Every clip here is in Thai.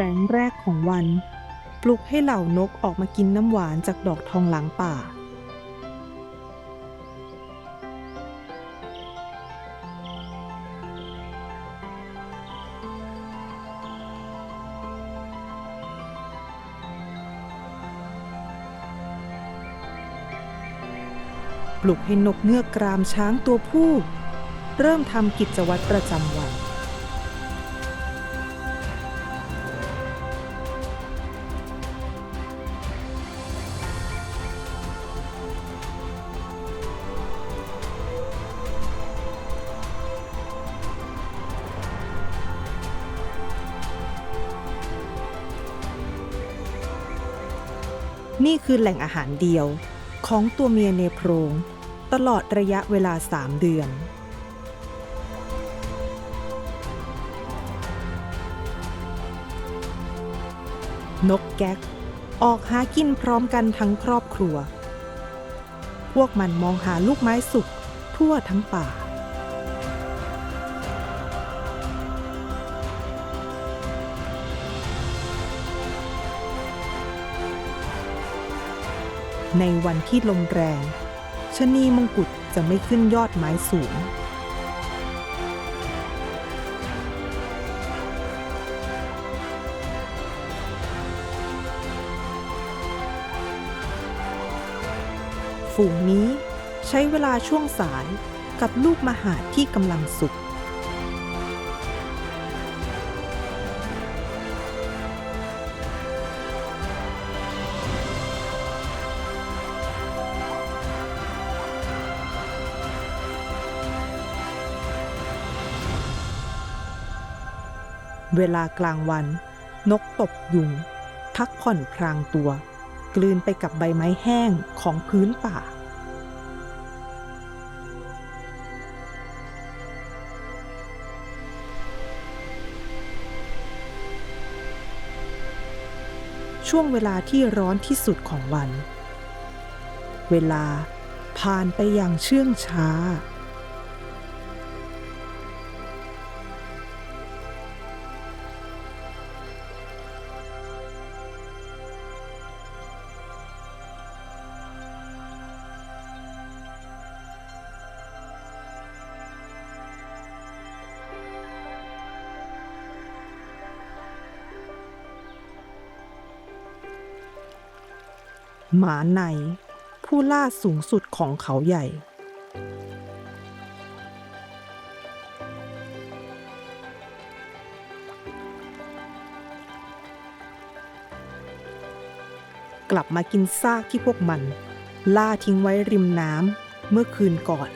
แสงแรกของวัน ปลุกให้เหล่านกออกมากินน้ำหวานจากดอกทองหลางป่า ปลุกให้นกเงือกกรามช้างตัวผู้ เริ่มทำกิจวัตรประจำวัน นี่คือแหล่งอาหารเดียวของตัวเมียเนโพรง ตลอดระยะเวลา 3 เดือน นกแก๊ก ออกหากินพร้อมกันทั้งครอบครัว พวกมันมองหาลูกไม้สุกทั่วทั้งป่า ในวันที่ลมแรงชนีมงกุฎจะไม่ขึ้นยอดไม้สูง ฝูงนี้ใช้เวลาช่วงสายกับลูกมหาที่กำลังสุก เวลากลางวัน นกตบยุง พักผ่อนพรางตัว กลืนไปกับใบไม้แห้งของพื้นป่า ช่วงเวลาที่ร้อนที่สุดของวัน เวลาผ่านไปอย่างเชื่องช้า หมาใน ผู้ล่าสูงสุดของเขาใหญ่ กลับมากินซากที่พวกมัน ล่าทิ้งไว้ริมน้ำเมื่อคืนก่อน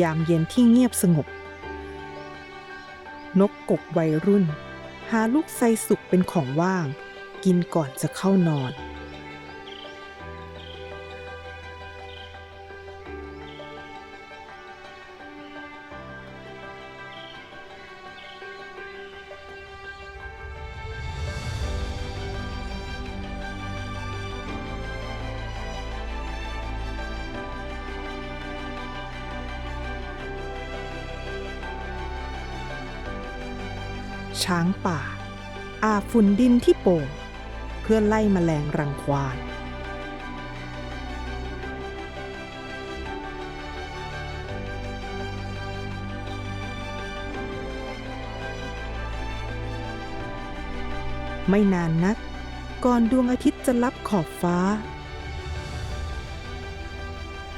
ยามเย็นที่เงียบสงบ นกกกวัยรุ่น หาลูกไซสุกเป็นของว่าง กินก่อนจะเข้านอน ช้างป่า อาบฝุ่นดินที่โป่ง เพื่อไล่แมลงรังควานไม่นานนัก ก่อนดวงอาทิตย์จะลับขอบฟ้า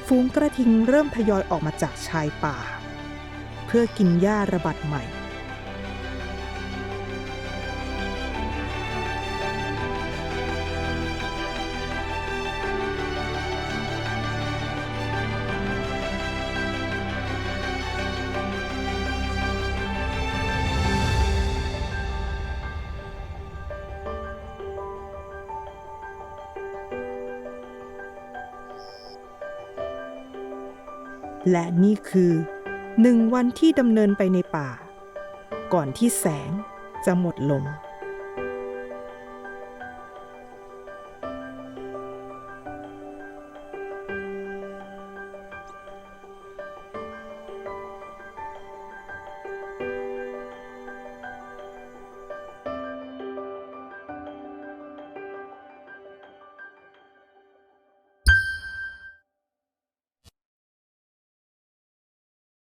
ฝูงกระทิงเริ่มทยอยออกมาจากชายป่า เพื่อกินหญ้าระบาดใหม่ และนี่คือหนึ่งวันที่ดำเนินไปในป่า ก่อนที่แสงจะหมดลง